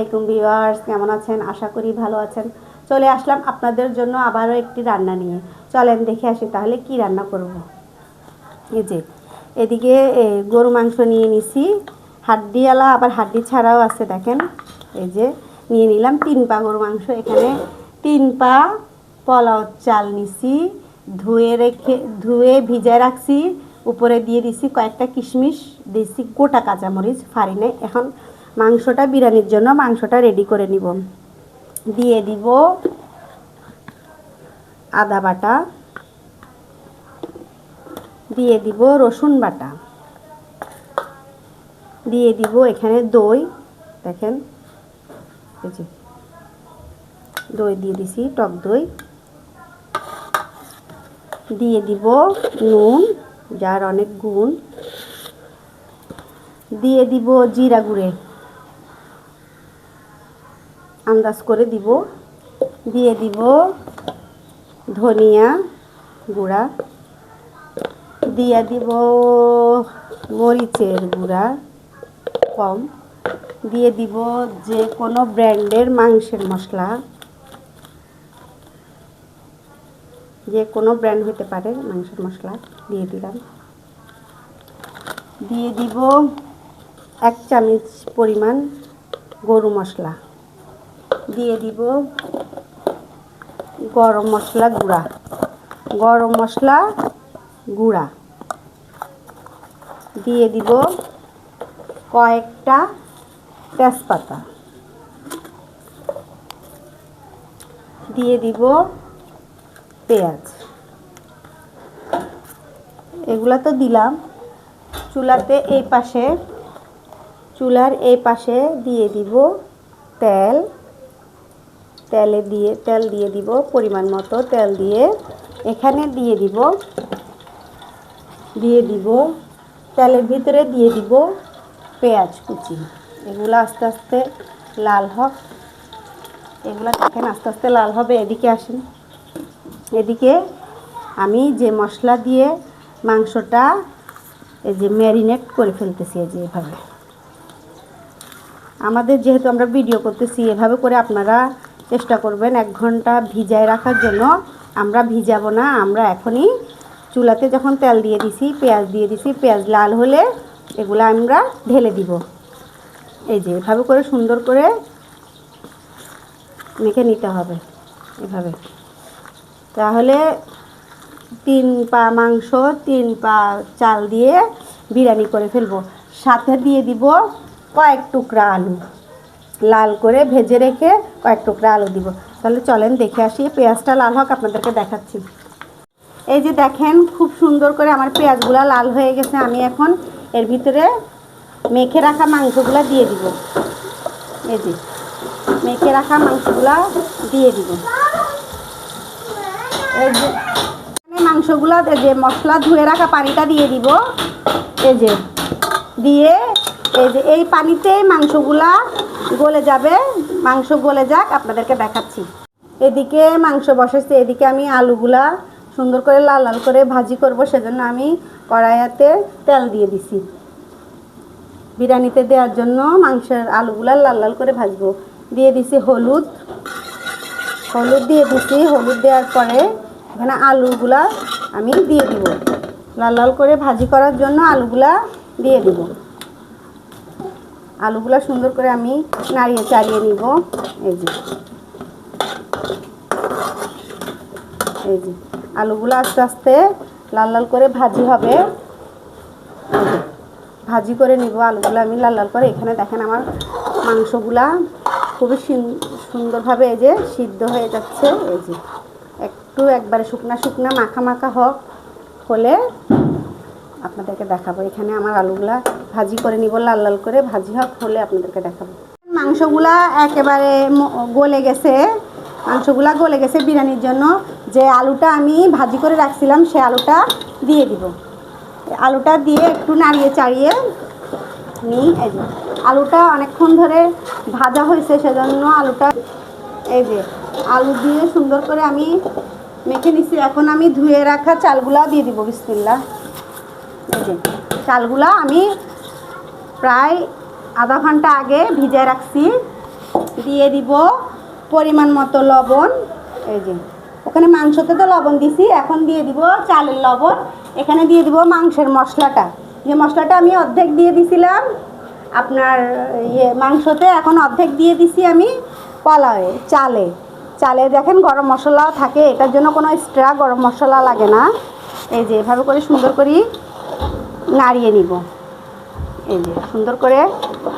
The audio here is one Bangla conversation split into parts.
আলাইকুম ভিউয়ার্স, কেমন আছেন? আশা করি ভালো আছেন। চলে আসলাম আপনাদের জন্য আবারও একটি রান্না নিয়ে। চলেন দেখে আসি তাহলে কি রান্না করব। এই যে, এদিকে গরু মাংস নিয়ে নিছি। হাড্ডিওয়ালা, আবার হাড্ডি ছাড়াও আছে, দেখেন। এই যে, নিয়ে নিলাম তিন পা গরু মাংস। এখানে তিন পা পলাও চাল নিছি। ধুয়ে রেখে, ধুয়ে ভিজায় রাখছি। উপরে দিয়ে দিছি কয়েকটা কিশমিশ, দিছি গোটা কাঁচামরিচ, ফারিনে। এখন মাংসটা, বিরিয়ানির জন্য মাংসটা রেডি করে নিব। দিয়ে দিব আদা বাটা। দিয়ে দিব রসুন বাটা। দিয়ে দিব এখানে দই, দেখেন। দই দিয়ে দিছি, টক দই। দিয়ে দিব নুন, যার অনেক গুণ। দিয়ে দিব জিরা গুঁড়ে। আন্দাজ করে দিব। দিয়ে দিব ধনিয়া গুঁড়া। দিয়ে দিব মরিচের গুঁড়া কম। দিয়ে দিব যে কোনো ব্র্যান্ডের মাংসের মশলা। যে কোনো ব্র্যান্ড হতে পারে মাংসের মশলা, দিয়ে দিলাম। দিয়ে দিব এক চামচ পরিমাণ গরু মশলা। দিয়ে দিব গরম মশলা গুঁড়া। গরম মশলা গুঁড়া। দিয়ে দিব কয়েকটা তেজপাতা। দিয়ে দিব পেঁয়াজ। এগুলা তো দিলাম। চুলাতে এই পাশে, চুলার এই পাশে দিয়ে দিব তেল। তেলে দিয়ে, তেল দিয়ে দিব পরিমাণ মতো, তেল দিয়ে এখানে দিয়ে দিব দিয়ে দিব, তেলের ভিতরে দিয়ে দিব পেঁয়াজ কুচি। এগুলো আস্তে আস্তে লাল হোক। এগুলো দেখেন আস্তে আস্তে লাল হবে, এদিকে আসেন। এদিকে আমি যে মশলা দিয়ে মাংসটা এই যে ম্যারিনেট করে ফেলতেছি এই যে এভাবে। আমাদের যেহেতু আমরা ভিডিও করতেছি, এভাবে করে আপনারা চেষ্টা করবেন এক ঘণ্টা ভিজায় রাখার জন্য। আমরা ভিজাবো না, আমরা এখনই চুলাতে যখন তেল দিয়ে দিছি, পেঁয়াজ দিয়ে দিছি, পেঁয়াজ লাল হলে এগুলো আমরা ঢেলে দিব। এই যে, এভাবে করে সুন্দর করে মেখে নিতে হবে, এভাবে। তাহলে তিন পা মাংস, তিন পা চাল দিয়ে বিরিয়ানি করে ফেলব। সাথে দিয়ে দিব কয়েক টুকরা আলু। লাল করে ভেজে রেখে কয়েক টুকরা আলু দিব। তাহলে চলেন দেখে আসি পেঁয়াজটা লাল হোক, আপনাদেরকে দেখাচ্ছি। এই যে দেখেন, খুব সুন্দর করে আমার পেঁয়াজগুলো লাল হয়ে গেছে। আমি এখন এর ভিতরে মেখে রাখা মাংসগুলো দিয়ে দিব। এই যে, মেখে রাখা মাংসগুলো দিয়ে দিব। এই যে মাংসগুলো যে মশলা ধুয়ে রাখা পানিটা দিয়ে দিব। এই যে, দিয়ে এই যে এই পানিতে মাংসগুলা গলে যাবে, মাংস গলে যাক, আপনাদেরকে দেখাচ্ছি। এদিকে মাংস বসাচ্ছি এদিকে আমি আলুগুলা সুন্দর করে লাল লাল করে ভাজি করব, সেজন্য আমি কড়াইয়াতে তেল দিয়ে দিছি। বিরিয়ানিতে দেওয়ার জন্য মাংসের আলুগুলা লাল লাল করে ভাজবো। দিয়ে দিছি হলুদ। হলুদ দিয়ে দিছি, হলুদ দেওয়ার পরে এখানে আলুগুলা আমি দিয়ে দিব। লাল লাল করে ভাজি করার জন্য আলুগুলা দিয়ে দিব। আলুগুলা সুন্দর করে আমি নাড়িয়ে চাড়িয়ে নিব। এই যে। এই যে। আলুগুলো আস্তে আস্তে লাল লাল করে ভাজি হবে। ভাজি করে নিব আলুগুলো আমি লাল লাল করে। এখানে দেখেন আমার মাংসগুলা খুবই সুন্দরভাবে এই যে সিদ্ধ হয়ে যাচ্ছে। এই যে। একটু একবারে শুকনা শুকনা মাখা মাখা হোক হলে আপনাদেরকে দেখাবো। এখানে আমার আলুগুলা ভাজি করে নিব, লাল লাল করে ভাজি হোক, হলে আপনাদেরকে দেখাবো। মাংসগুলা একেবারে গলে গেছে। মাংসগুলা গলে গেছে বিরিয়ানির জন্য। যে আলুটা আমি ভাজি করে রাখছিলাম, সে আলুটা দিয়ে দিব। আলুটা দিয়ে একটু নাড়িয়ে চাড়িয়ে নিই। এই যে, আলুটা অনেকক্ষণ ধরে ভাজা হয়েছে, সেজন্য আলুটা এই যে, আলু দিয়ে সুন্দর করে আমি মেখে নিছি। এখন আমি ধুয়ে রাখা চালগুলা দিয়ে দিব বিসমিল্লা চালগুলা আমি প্রায় আধা ঘণ্টা আগে ভিজায় রাখছি। দিয়ে দিব পরিমাণ মতো লবণ। এই যে, ওখানে মাংসতে তো লবণ দিছি, এখন দিয়ে দিব চালের লবণ। এখানে দিয়ে দিব মাংসের মশলাটা। যে মশলাটা আমি অর্ধেক দিয়ে দিছিলাম, আপনার ইয়ে মাংসতে এখন অর্ধেক দিয়ে দিছি আমি পোলাওয়ে চালে। চালে দেখেন গরম মশলাও থাকে, এটার জন্য কোনো এক্সট্রা গরম মশলা লাগে না। এই যে, এভাবে করে সুন্দর করে নাড়িয়ে নিব। এই যে, সুন্দর করে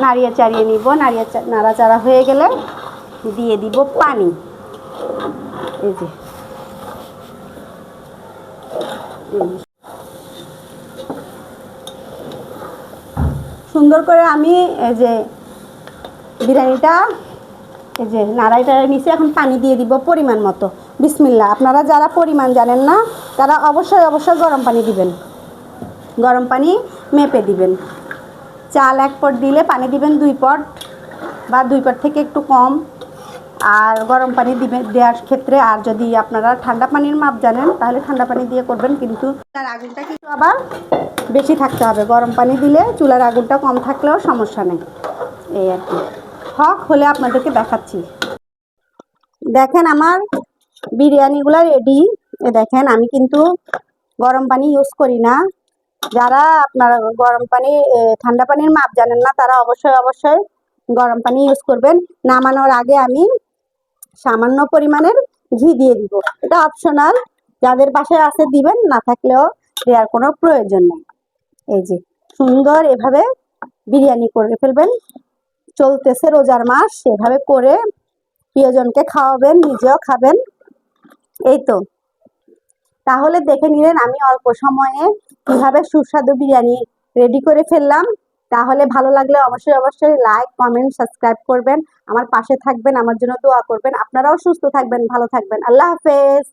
নাড়িয়ে চাড়িয়ে নিব। নাড়িয়ে নাড়াচাড়া হয়ে গেলে দিয়ে দিব পানি। এই যে। সুন্দর করে আমি এই যে বিরিয়ানিটা, এই যে নাড়াই টাড়াই নিচে এখন পানি দিয়ে দিব পরিমাণ মতো। বিসমিল্লা আপনারা যারা পরিমাণ জানেন না, তারা অবশ্যই অবশ্যই গরম পানি দিবেন। গরম পানি মেপে দিবেন। চাল এক পট দিলে পানি দিবেন দুই পট বা দুই পট থেকে একটু কম। আর গরম পানি দিবেন দেওয়ার ক্ষেত্রে আর যদি আপনারা ঠান্ডা পানির মাপ জানেন, তাহলে ঠান্ডা পানি দিয়ে করবেন। কিন্তু তার আগুনটা কিন্তু আবার বেশি থাকতে হবে। গরম পানি দিলে চুলার আগুনটা কম থাকলেও সমস্যা নেই। এই আর কি। হক হলে আপনাদেরকে দেখাচ্ছি। দেখেন আমার বিরিয়ানিগুলো রেডি দেখেন, আমি কিন্তু গরম পানি ইউজ করি না। যারা আপনার গরম পানি ঠান্ডা পানির মাপ জানেন না, তারা অবশ্যই অবশ্যই গরম পানি ইউজ করবেন। নামানোর আগে আমি সামান্য পরিমাণের ঘি দিয়ে দিব। এটা অপশনাল যাদের বাসায় আছে দিবেন, না থাকলেও দেওয়ার কোনো প্রয়োজন নেই। এই যে, সুন্দর এভাবে বিরিয়ানি করে ফেলবেন। চলতেছে রোজার মাস, এভাবে করে প্রিয়জনকে খাওয়াবেন, নিজেও খাবেন। এই তো। তাহলে দেখে নিলেন আমি অল্প সময়ে কীভাবে সুস্বাদু বিরিয়ানি রেডি করে ফেললাম, তাহলে ভালো লাগলে অবশ্যই অবশ্যই লাইক কমেন্ট সাবস্ক্রাইব করবেন। আমার পাশে থাকবেন, আমার জন্য দোয়া করবেন। আপনারাও সুস্থ থাকবেন, ভালো থাকবেন। আল্লাহ হাফেজ।